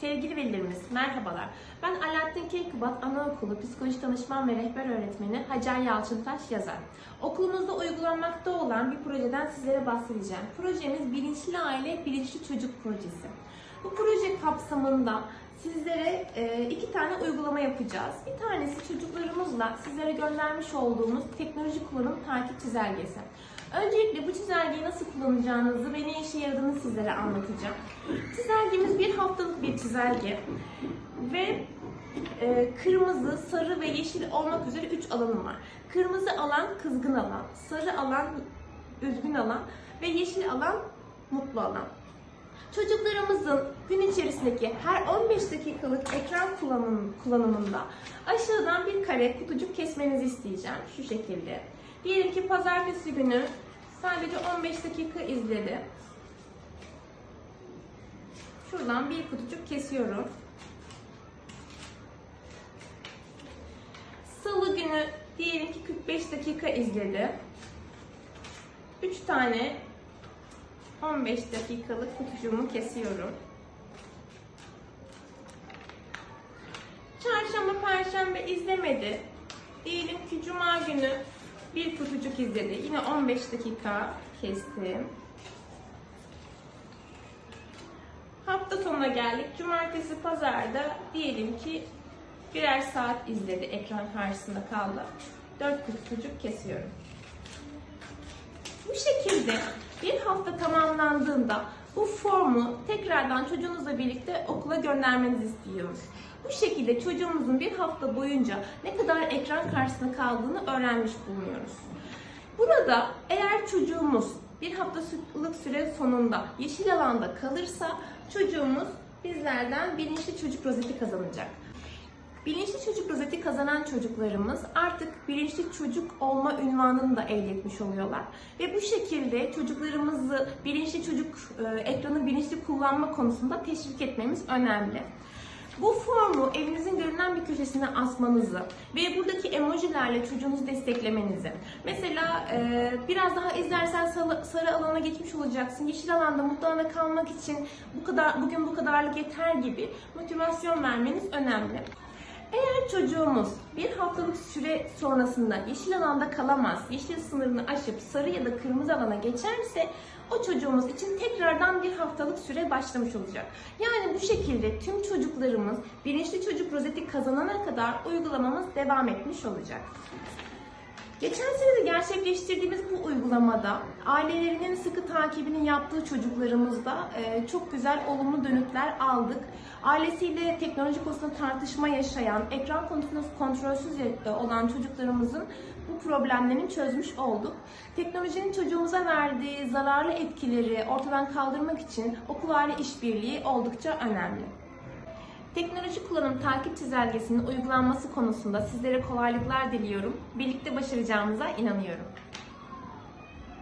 Sevgili velilerimiz, merhabalar. Ben Alaaddin Keykubat Anaokulu Psikoloji Danışman ve Rehber Öğretmeni Hacer Yalçıntaş yazar. Okulumuzda uygulanmakta olan bir projeden sizlere bahsedeceğim. Projemiz Bilinçli Aile, Bilinçli Çocuk Projesi. Bu proje kapsamında sizlere e, iki tane uygulama yapacağız. Bir tanesi çocuklarımızla sizlere göndermiş olduğumuz teknoloji kullanım takip çizelgesi. Öncelikle bu çizelgeyi kullanacağınızı ve ne işe yaradığını sizlere anlatacağım. Çizelgemiz bir haftalık bir çizelge ve e, kırmızı, sarı ve yeşil olmak üzere üç alanım var. Kırmızı alan kızgın alan, sarı alan üzgün alan ve yeşil alan mutlu alan. Çocuklarımızın gün içerisindeki her 15 dakikalık ekran kullanım, kullanımında aşağıdan bir kare kutucuk kesmenizi isteyeceğim şu şekilde. Diyelim ki pazartesi günü sadece 15 dakika izledi. Şuradan bir kutucuk kesiyorum. Salı günü diyelim ki 45 dakika izledi. 3 tane 15 dakikalık kutucuğumu kesiyorum. Çarşamba, perşembe izlemedi. Diyelim ki cuma günü bir kutucuk izledi. Yine 15 dakika kestim. Hafta sonuna geldik. Cumartesi, pazarda diyelim ki birer saat izledi. Ekran karşısında kaldı. 4 kutucuk kesiyorum. Bu şekilde bir hafta tamamlandığında bu formu tekrardan çocuğunuzla birlikte okula göndermenizi istiyoruz. Bu şekilde çocuğumuzun bir hafta boyunca ne kadar ekran karşısında kaldığını öğrenmiş bulunuyoruz. Burada eğer çocuğumuz bir haftalık süre sonunda yeşil alanda kalırsa çocuğumuz bizlerden bilinçli çocuk rozeti kazanacak. Bilinçli çocuk rozeti kazanan çocuklarımız artık bilinçli çocuk olma ünvanını da elde etmiş oluyorlar. Ve bu şekilde çocuklarımızı bilinçli çocuk e, ekranı bilinçli kullanma konusunda teşvik etmemiz önemli. Bu formu evinizin görünen bir köşesine asmanızı ve buradaki emojilerle çocuğunuzu desteklemenizi. Mesela e, biraz daha izlersen sarı, alana geçmiş olacaksın. Yeşil alanda mutlu alanda kalmak için bu kadar bugün bu kadarlık yeter gibi motivasyon vermeniz önemli. Eğer çocuğumuz bir haftalık süre sonrasında yeşil alanda kalamaz, yeşil sınırını aşıp sarı ya da kırmızı alana geçerse o çocuğumuz için tekrardan bir haftalık süre başlamış olacak. Yani bu şekilde tüm çocuklarımız bilinçli çocuk rozeti kazanana kadar uygulamamız devam etmiş olacak. Geçen sene de gerçekleştirdiğimiz bu uygulamada ailelerinin sıkı takibini yaptığı çocuklarımızda e, çok güzel olumlu dönütler aldık. Ailesiyle teknoloji konusunda tartışma yaşayan, ekran konusunda kontrolsüz olan çocuklarımızın bu problemlerini çözmüş olduk. Teknolojinin çocuğumuza verdiği zararlı etkileri ortadan kaldırmak için okul aile işbirliği oldukça önemli. Teknoloji kullanım takip çizelgesinin uygulanması konusunda sizlere kolaylıklar diliyorum. Birlikte başaracağımıza inanıyorum.